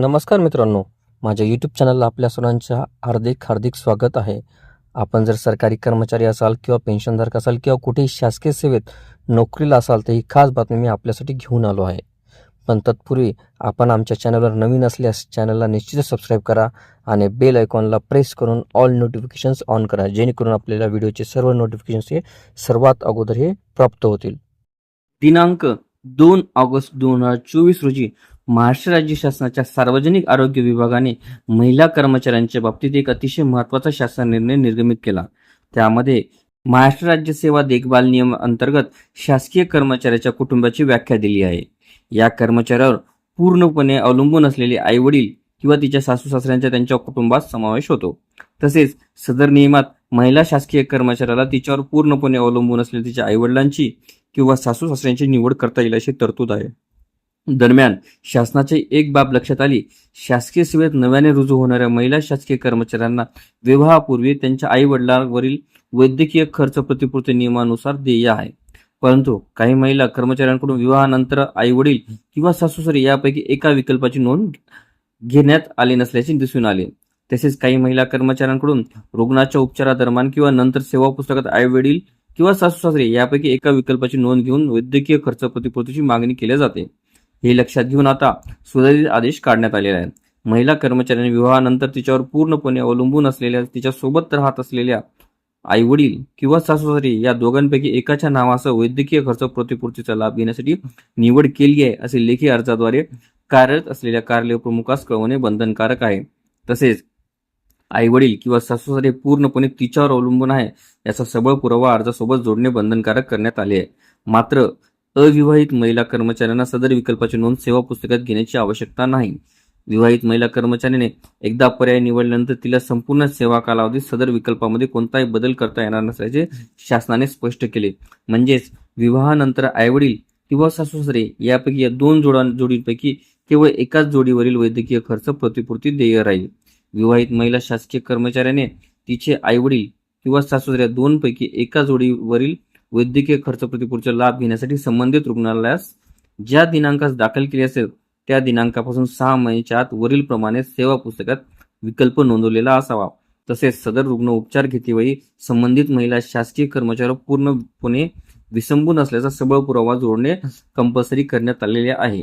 नमस्कार मित्रांनो माझ्या यूट्यूब चॅनलला आपल्या सर्वांच्या हार्दिक हार्दिक स्वागत आहे. आपण जर सरकारी कर्मचारी असाल किंवा पेन्शनधारक असाल किंवा कुठेही शासकीय सेवेत नोकरीला असाल तर ही खास बातमी मी आपल्यासाठी घेऊन आलो आहे. पण तत्पूर्वी आपण आमच्या चॅनलवर नवीन असल्यास चॅनलला निश्चितच सबस्क्राईब करा आणि बेल आयकॉनला प्रेस करून ऑल नोटिफिकेशन्स ऑन करा जेणेकरून आपल्याला व्हिडिओचे सर्व नोटिफिकेशन्स हे सर्वात अगोदर हे प्राप्त होतील. दिनांक दोन ऑगस्ट दोन हजार चोवीस रोजी महाराष्ट्र राज्य शासनाच्या सार्वजनिक आरोग्य विभागाने महिला कर्मचाऱ्यांच्या बाबतीत एक अतिशय महत्त्वाचा शासन निर्णय निर्गमित केला. त्यामध्ये महाराष्ट्र राज्य सेवा देखभाल नियम अंतर्गत शासकीय कर्मचाऱ्याच्या कुटुंबाची व्याख्या दिली आहे. या कर्मचाऱ्यावर पूर्णपणे अवलंबून असलेले आई वडील किंवा तिच्या सासू सासऱ्यांचा त्यांच्या कुटुंबात समावेश होतो. तसेच सदर नियमात महिला शासकीय कर्मचाऱ्याला तिच्यावर पूर्णपणे अवलंबून असलेल्या तिच्या आईवडिलांची किंवा सासू सासऱ्यांची निवड करता येईल अशी तरतूद आहे. दरम्यान शासनाची एक बाब लक्षात आली. शासकीय सेवेत नव्याने रुजू होणाऱ्या महिला शासकीय कर्मचाऱ्यांना विवाहापूर्वी त्यांच्या आई वडिलांवरील वैद्यकीय खर्च प्रतिपूर्ती नियमानुसार देय आहे. परंतु काही महिला कर्मचाऱ्यांकडून विवाहानंतर आई वडील किंवा सासूसरी यापैकी एका विकल्पाची नोंद घेण्यात आली नसल्याचे दिसून आले. तसेच काही महिला कर्मचाऱ्यांकडून रुग्णाच्या उपचारादरम्यान किंवा नंतर सेवा पुस्तकात आई वडील किंवा सासू सासरे यापैकी एका विकल्पाची नोंद घेऊन वैद्यकीय खर्च प्रतिपूर्तीची मागणी केली जाते. हे लक्षात घेऊन आता सुधारित आदेश काढण्यात आलेला आहे. महिला कर्मचाऱ्यांनी विवाहानंतर तिच्यावर पूर्णपणे अवलंबून असलेल्या तिच्या सोबत राहत असलेल्या आई वडील किंवा सासूसारी या दोघांपैकी एकाच्या नावासह वैद्यकीय खर्च प्रतिपूर्तीचा लाभ घेण्यासाठी निवड केली आहे असे लेखी अर्जाद्वारे कार्यरत असलेल्या कार्यालय प्रमुखास कळवणे बंधनकारक आहे. तसेच आई वडील किंवा हे पूर्णपणे तिच्यावर अवलंबून आहे याचा सबळ पुरावा अर्जासोबत जोडणे बंधनकारक करण्यात आले आहे. मात्र अविवाहित महिला कर्मचाऱ्यांना सदर विकल्पाची नोंद सेवा पुस्तकात घेण्याची आवश्यकता नाही. विवाहित महिला कर्मचाऱ्याने एकदा पर्याय निवडल्यानंतर तिला संपूर्ण सेवा कालावधीत सदर विकल्पामध्ये कोणताही बदल करता येणार नसल्याचे शासनाने स्पष्ट केले. म्हणजेच विवाहानंतर आईवडील किंवा सासूसरे यापैकी या दोन जोडा जोडींपैकी केवळ एकाच जोडीवरील वैद्यकीय खर्च प्रतिपूर्ती देय राहील. विवाहित महिला शासकीय कर्मचाऱ्याने तिचे आईवडील किंवा सासूसऱ्या दोनपैकी एका जोडीवरील वैद्यकीय खर्च प्रतिपूर्तीचा लाभ घेण्यासाठी संबंधित रुग्णालयास ज्या दिनांकास दाखल केले असेल त्या दिनांकापासून सहा महिन्याच्या आत वरील प्रमाणे सेवा पुस्तकात विकल्प नोंदवलेला असावा. तसेच सदर रुग्ण उपचार घेतेवेळी संबंधित महिला शासकीय कर्मचाऱ्यावर पूर्णपणे विसंबून असल्याचा सबळ पुरावा जोडणे कंपल्सरी करण्यात आलेले आहे.